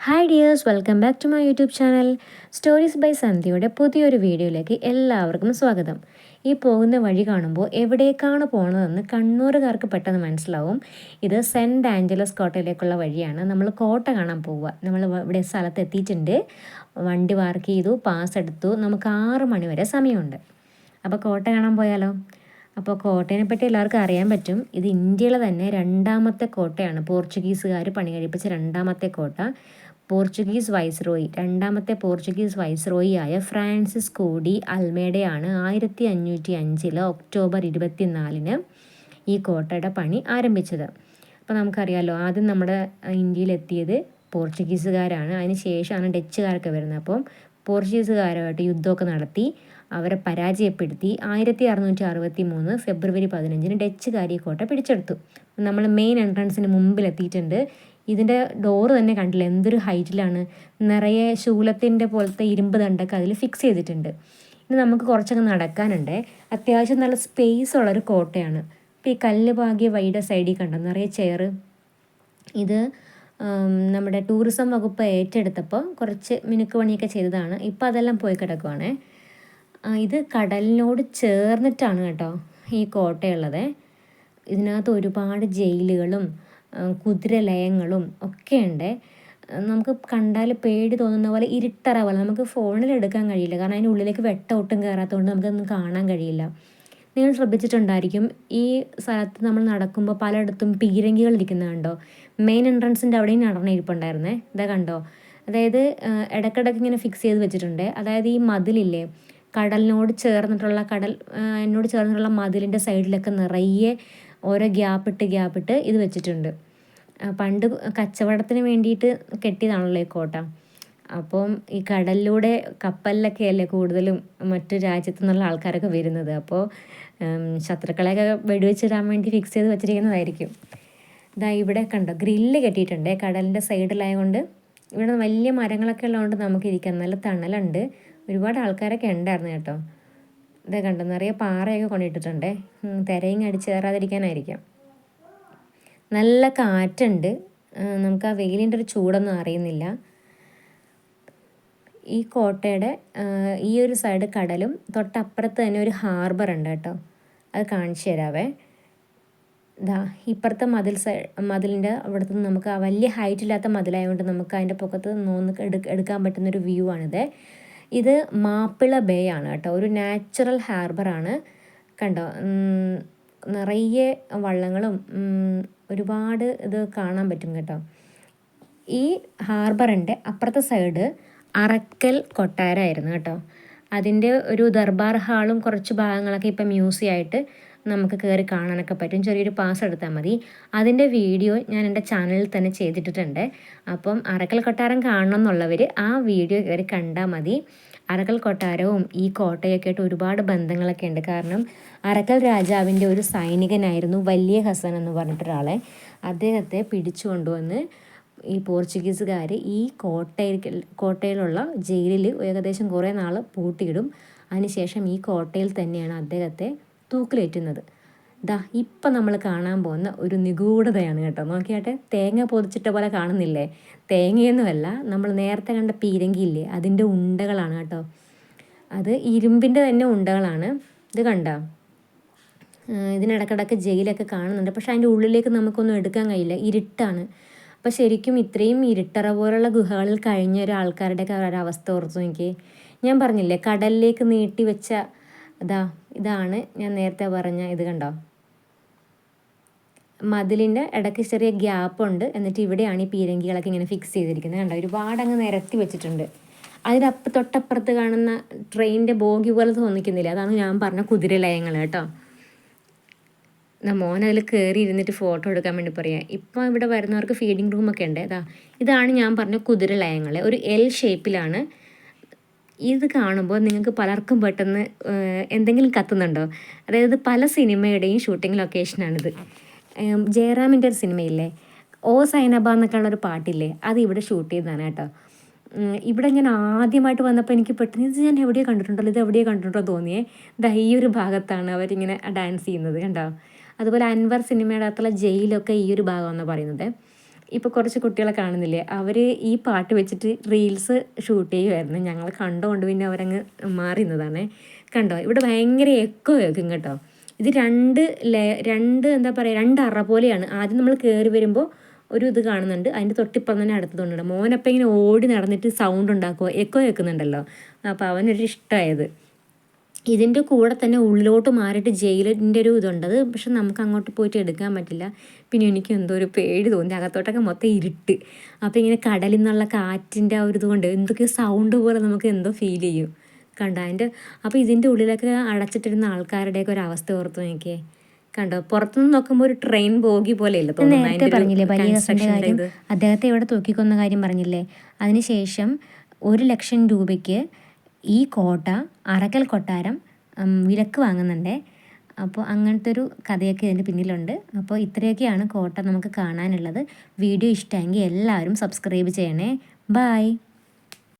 Hi dears welcome back to my YouTube channel stories by സന്ധ്യയുടെ പുതിയൊരു വീഡിയോയിലേക്ക് എല്ലാവർക്കും സ്വാഗതം. ഈ പോകുന്ന വഴി കാണുമ്പോൾ എവിടേക്കാണ് പോകുന്നതെന്ന് കണ്ണൂരുകാർക്ക് പെട്ടെന്ന് മനസ്സിലാവും. ഇത് സെന്റ് ആഞ്ചലസ് കോട്ടയിലേക്കുള്ള വഴിയാണ്. നമ്മൾ കോട്ട കാണാൻ പോവുക. നമ്മൾ ഇവിടെ സ്ഥലത്ത് എത്തിയിട്ടുണ്ട്. വണ്ടി പാർക്ക് ചെയ്തു പാസ് എടുത്തു. നമുക്ക് ആറ് മണിവരെ സമയമുണ്ട്. അപ്പോൾ കോട്ട കാണാൻ പോയാലോ? അപ്പോൾ കോട്ടയെ പറ്റി എല്ലാവർക്കും അറിയാൻ പറ്റും. ഇത് ഇന്ത്യയിലെ തന്നെ രണ്ടാമത്തെ കോട്ടയാണ്. പോർച്ചുഗീസുകാർ പണി കഴിപ്പിച്ച രണ്ടാമത്തെ കോട്ട. പോർച്ചുഗീസ് വൈസ്രോയി രണ്ടാമത്തെ പോർച്ചുഗീസ് വൈസ്രോയി ആയ ഫ്രാൻസിസ് കോഡി അൽമേഡയാണ് ആയിരത്തി അഞ്ഞൂറ്റി അഞ്ചിൽ ഒക്ടോബർ ഇരുപത്തിനാലിന് ഈ കോട്ടയുടെ പണി ആരംഭിച്ചത്. അപ്പോൾ നമുക്കറിയാമല്ലോ ആദ്യം നമ്മുടെ ഇന്ത്യയിലെത്തിയത് പോർച്ചുഗീസുകാരാണ്. അതിന് ശേഷമാണ് ഡച്ചുകാരൊക്കെ വരുന്നത്. അപ്പം പോർച്ചുഗീസുകാരുമായിട്ട് യുദ്ധമൊക്കെ നടത്തി അവരെ പരാജയപ്പെടുത്തി ആയിരത്തി അറുന്നൂറ്റി അറുപത്തി മൂന്ന് ഫെബ്രുവരി പതിനഞ്ചിന് ഡച്ചുകാരി കോട്ട പിടിച്ചെടുത്തു. നമ്മൾ മെയിൻ എൻട്രൻസിന് മുമ്പിൽ എത്തിയിട്ടുണ്ട് ഇതിന്റെ ഡോറ് തന്നെ കണ്ടില്ല. എന്തൊരു ഹൈറ്റിലാണ് നിറയെ ശൂലത്തിന്റെ പോലത്തെ ഇരുമ്പ് ദണ്ടൊക്കെ അതിൽ ഫിക്സ് ചെയ്തിട്ടുണ്ട്. ഇനി നമുക്ക് കുറച്ചൊക്കെ നടക്കാനുണ്ട്. അത്യാവശ്യം നല്ല സ്പേസ് ഉള്ളൊരു കോട്ടയാണ്. അപ്പോൾ ഈ കല്ല് പാകിയ വൈഡ സൈഡിൽ കണ്ടോ? നിറയെ ചെയർ ഇത് നമ്മുടെ ടൂറിസം വകുപ്പ് ഏറ്റെടുത്തപ്പോൾ കുറച്ച് മിനുക്ക് പണിയൊക്കെ ചെയ്തതാണ്. ഇപ്പോൾ അതെല്ലാം പോയി കിടക്കുവാണേ. ഇത് കടലിനോട് ചേർന്നിട്ടാണ് കേട്ടോ ഈ കോട്ടയുള്ളത്. ഇതിനകത്ത് ഒരുപാട് ജയിലുകളും കുതിരലയങ്ങളും ഒക്കെയുണ്ട്. നമുക്ക് കണ്ടാൽ പേടി തോന്നുന്ന പോലെ ഇരുട്ടറ പോലെ നമുക്ക് ഫോണിൽ എടുക്കാൻ കഴിയില്ല. കാരണം അതിന്റെ ഉള്ളിലേക്ക് വെട്ട ഒട്ടും കയറാത്തതുകൊണ്ട് നമുക്കൊന്നും കാണാൻ കഴിയില്ല. നിങ്ങൾ ശ്രദ്ധിച്ചിട്ടുണ്ടായിരിക്കും ഈ സ്ഥലത്ത് നമ്മൾ നടക്കുമ്പോൾ പലയിടത്തും പീരങ്കികൾ ഇരിക്കുന്നത് കണ്ടോ? മെയിൻ എൻട്രൻസിന്റെ അവിടെയും നടന്നിരിപ്പുണ്ടായിരുന്നേ ഇതാ കണ്ടോ? അതായത് ഇടയ്ക്കിടയ്ക്ക് ഇങ്ങനെ ഫിക്സ് ചെയ്ത് വെച്ചിട്ടുണ്ട്. അതായത് ഈ മതിലില്ലേ? കടലിനോട് ചേർന്നിട്ടുള്ള കടൽ എന്നോട് ചേർന്നിട്ടുള്ള മതിലിന്റെ സൈഡിലൊക്കെ നിറയെ ഓരോ ഗ്യാപ്പിട്ട് ഗ്യാപ്പിട്ട് ഇത് വെച്ചിട്ടുണ്ട്. പണ്ട് കച്ചവടത്തിന് വേണ്ടിയിട്ട് കെട്ടിയതാണല്ലോ ഈ കോട്ട. അപ്പം ഈ കടലിലൂടെ കപ്പലിലൊക്കെ അല്ലേ കൂടുതലും മറ്റു രാജ്യത്തു നിന്നുള്ള ആൾക്കാരൊക്കെ വരുന്നത്. അപ്പോൾ ശത്രുക്കളെയൊക്കെ വെടിവെച്ചിടാൻ വേണ്ടി ഫിക്സ് ചെയ്ത് വെച്ചിരിക്കുന്നതായിരിക്കും. ഇതാ ഇവിടെ കണ്ടോ ഗ്രില്ല് കെട്ടിയിട്ടുണ്ട്. കടലിന്റെ സൈഡിലായതുകൊണ്ട് ഇവിടെ വലിയ മരങ്ങളൊക്കെ ഉള്ളതുകൊണ്ട് നമുക്ക് ഇരിക്കാം നല്ല തണലുണ്ട്. ഒരുപാട് ആൾക്കാരൊക്കെ ഉണ്ടായിരുന്നു കേട്ടോ. ഇതേ കണ്ടോ. നിറയെ പാറയൊക്കെ കൊണ്ടിട്ടിട്ടുണ്ട്. തിരയും അടിച്ച് കയറാതിരിക്കാനായിരിക്കാം. നല്ല കാറ്റുണ്ട്. നമുക്ക് ആ വെയിലിന്റെ ഒരു ചൂടൊന്നും അറിയുന്നില്ല. ഈ കോട്ടയുടെ ഈ ഒരു സൈഡ് കടലും തൊട്ടപ്പുറത്ത് തന്നെ ഒരു ഹാർബർ ഉണ്ട് കേട്ടോ. അത് കാണിച്ചു തരാവേ. ഇതാ ഇപ്പുറത്തെ മതിൽ സൈ മതിലിന്റെ അവിടുത്തെ നമുക്ക് ആ വലിയ ഹൈറ്റ് ഇല്ലാത്ത മതിലായതുകൊണ്ട് നമുക്ക് അതിന്റെ പൊക്കത്ത് നോന്ന് എടുക്കാൻ പറ്റുന്നൊരു വ്യൂ ആണിത്. ഇത് മാപ്പിള ബേ ആണ് കേട്ടോ. ഒരു നാച്ചുറൽ ഹാർബറാണ് കണ്ടോ? നിറയെ വള്ളങ്ങളും ഒരുപാട് ഇത് കാണാൻ പറ്റും കേട്ടോ. ഈ ഹാർബറിന്റെ അപ്പുറത്തെ സൈഡ് അറക്കൽ കൊട്ടാരമായിരുന്നു കേട്ടോ. അതിന്റെ ഒരു ദർബാർ ഹാളും കുറച്ച് ഭാഗങ്ങളൊക്കെ ഇപ്പം മ്യൂസിയമായിട്ട് നമുക്ക് കയറി കാണാനൊക്കെ പറ്റും. ചെറിയൊരു പാസ് എടുത്താൽ മതി. അതിന്റെ വീഡിയോ ഞാൻ എന്റെ ചാനലിൽ തന്നെ ചെയ്തിട്ടിട്ടുണ്ട്. അപ്പം അറക്കൽ കൊട്ടാരം കാണണം എന്നുള്ളവർ ആ വീഡിയോ കയറി കണ്ടാൽ മതി. അറക്കൽ കൊട്ടാരവും ഈ കോട്ടയൊക്കെ ആയിട്ട് ഒരുപാട് ബന്ധങ്ങളൊക്കെ ഉണ്ട്. കാരണം അറക്കൽ രാജാവിന്റെ ഒരു സൈനികനായിരുന്നു വലിയ ഹസൻ എന്ന് പറഞ്ഞിട്ടൊരാളെ. അദ്ദേഹത്തെ പിടിച്ചു കൊണ്ടുവന്ന് ഈ പോർച്ചുഗീസുകാർ ഈ കോട്ടയിൽ കോട്ടയിലുള്ള ജയിലിൽ ഏകദേശം കുറേ നാൾ പൂട്ടിയിടും. അതിനുശേഷം ഈ കോട്ടയിൽ തന്നെയാണ് അദ്ദേഹത്തെ തൂക്കിലേറ്റുന്നത്. ദാ ഇപ്പം നമ്മൾ കാണാൻ പോകുന്ന ഒരു നിഗൂഢതയാണ് കേട്ടോ. നോക്കിയാട്ടെ തേങ്ങ പൊതിച്ചിട്ട പോലെ കാണുന്നില്ലേ? തേങ്ങയൊന്നുമല്ല നമ്മൾ നേരത്തെ കണ്ട പീരങ്കിയില്ലേ? അതിന്റെ ഉണ്ടകളാണ് കേട്ടോ. അത് ഇരുമ്പിന്റെ തന്നെ ഉണ്ടകളാണ്. ഇത് കണ്ടോ? ഇതിനിടക്കിടക്ക് ജയിലൊക്കെ കാണുന്നുണ്ട്. പക്ഷെ അതിന്റെ ഉള്ളിലേക്ക് നമുക്കൊന്നും എടുക്കാൻ കഴിയില്ല. ഇരുട്ടാണ്. അപ്പോൾ ശരിക്കും ഇത്രയും ഇരുട്ടറ പോലുള്ള ഗുഹകളിൽ കഴിഞ്ഞ ഒരാൾക്കാരുടെയൊക്കെ ഒരവസ്ഥ ഓർത്തു നോക്കി ഞാൻ പറഞ്ഞില്ലേ കടലിലേക്ക് നീട്ടി വെച്ച ഇതാ ഇതാണ് ഞാൻ നേരത്തെ പറഞ്ഞ ഇത് കണ്ടോ? മതിലിന്റെ ഇടയ്ക്ക് ചെറിയ ഗ്യാപ്പ് ഉണ്ട്. എന്നിട്ട് ഇവിടെയാണ് ഈ പീരങ്കികളൊക്കെ ഇങ്ങനെ ഫിക്സ് ചെയ്തിരിക്കുന്നത്. കണ്ടോ? ഒരുപാട് അങ്ങ് നിരത്തി വെച്ചിട്ടുണ്ട്. അതിനപ്പ തൊട്ടപ്പുറത്ത് കാണുന്ന ട്രെയിനിന്റെ ബോഗി പോലെ തോന്നിക്കുന്നില്ല? അതാണ് ഞാൻ പറഞ്ഞ കുതിരലയങ്ങൾ കേട്ടോ. മോൻ അതിൽ കയറി ഇരുന്നിട്ട് ഫോട്ടോ എടുക്കാൻ വേണ്ടി പറയാം. ഇപ്പം ഇവിടെ വരുന്നവർക്ക് ഫീഡിങ് റൂമൊക്കെ ഉണ്ട്. ഇതാണ് ഞാൻ പറഞ്ഞ കുതിരലയങ്ങൾ ഒരു എൽ ഷേപ്പിലാണ് ഇത് കാണുമ്പോൾ നിങ്ങൾക്ക് പലർക്കും പെട്ടെന്ന് എന്തെങ്കിലും കത്തുന്നുണ്ടോ? അതായത് പല സിനിമയുടെയും ഷൂട്ടിംഗ് ലൊക്കേഷനാണിത് ജയറാമിന്റെ ഒരു സിനിമയില്ലേ? ഓ സൈനബ എന്നൊക്കെ ഉള്ളൊരു പാട്ടില്ലേ? അത് ഇവിടെ ഷൂട്ട് ചെയ്തതാണ് കേട്ടോ. ഇവിടെ ഞാൻ ആദ്യമായിട്ട് വന്നപ്പോൾ എനിക്ക് പെട്ടെന്ന് ഇത് ഞാൻ എവിടെയോ കണ്ടിട്ടുണ്ടല്ലോ ഇത് എവിടെയോ കണ്ടിട്ടുണ്ടോ തോന്നിയേ. ദാ ഈ ഒരു ഭാഗത്താണ് അവരിങ്ങനെ ഡാൻസ് ചെയ്യുന്നത് കണ്ടോ? അതുപോലെ അൻവർ സിനിമയുടെ അകത്തുള്ള ജയിലൊക്കെ ഈ ഒരു ഭാഗമെന്ന് പറയുന്നത്. ഇപ്പോൾ കുറച്ച് കുട്ടികളെ കാണുന്നില്ലേ? അവർ ഈ പാട്ട് വെച്ചിട്ട് റീൽസ് ഷൂട്ട് ചെയ്യുമായിരുന്നു ഞങ്ങൾ കണ്ടുകൊണ്ട് പിന്നെ അവരങ്ങ് മാറി നിന്നതാണേ കണ്ടോ? ഇവിടെ ഭയങ്കര എക്കോ കേൾക്കും കേട്ടോ. ഇത് രണ്ട് ലേ രണ്ട് എന്താ പറയുക രണ്ട് അറ പോലെയാണ്. ആദ്യം നമ്മൾ കയറി വരുമ്പോൾ ഒരു ഇത് കാണുന്നുണ്ട്. അതിന്റെ തൊട്ടിപ്പം തന്നെ അടുത്തതുണ്ട് മോനപ്പം ഇങ്ങനെ ഓടി നടന്നിട്ട് സൗണ്ട് ഉണ്ടാക്കുക എക്കോ കേൾക്കുന്നുണ്ടല്ലോ. അപ്പോൾ അവനൊരു ഇഷ്ടമായത് ഇതിന്റെ കൂടെ തന്നെ ഉള്ളിലോട്ട് മാറിയിട്ട് ജയിലിന്റെ ഒരു ഇതുണ്ടത് പക്ഷെ നമുക്ക് അങ്ങോട്ട് പോയിട്ട് എടുക്കാൻ പറ്റില്ല. പിന്നെ എനിക്ക് എന്തോ ഒരു പേടി തോന്നി. അകത്തോട്ടൊക്കെ മൊത്തം ഇരുട്ട്. അപ്പോൾ ഇങ്ങനെ കടലിൽ നിന്നുള്ള കാറ്റിന്റെ ആ ഒരു ഇതുകൊണ്ട് എന്തൊക്കെയോ സൗണ്ട് പോലെ നമുക്ക് എന്തോ ഫീൽ ചെയ്യും. കണ്ടോ? അതിന്റെ അപ്പോൾ ഇതിന്റെ ഉള്ളിലൊക്കെ അടച്ചിട്ടിരുന്ന ആൾക്കാരുടെയൊക്കെ ഒരു അവസ്ഥ ഓർത്ത് നോക്കിയേ. കണ്ടോ? പുറത്തുനിന്ന് നോക്കുമ്പോൾ ഒരു ട്രെയിൻ ബോഗി പോലെയല്ല നേരത്തെ പറഞ്ഞില്ലേ കാര്യം? അദ്ദേഹത്തെ ഇവിടെ തൂക്കിക്കൊന്ന കാര്യം പറഞ്ഞില്ലേ? അതിനുശേഷം ഒരു ലക്ഷം രൂപയ്ക്ക് ഈ കോട്ട അറക്കൽ കൊട്ടാരം വിലക്ക് വാങ്ങുന്നുണ്ട്. അപ്പോൾ അങ്ങനത്തെ ഒരു കഥയൊക്കെ ഇതിന്റെ പിന്നിലുണ്ട്. അപ്പോൾ ഇത്രയൊക്കെയാണ് കോട്ട നമുക്ക് കാണാനുള്ളത്. വീഡിയോ ഇഷ്ടമെങ്കിൽ എല്ലാവരും സബ്സ്ക്രൈബ് ചെയ്യണേ. ബായ്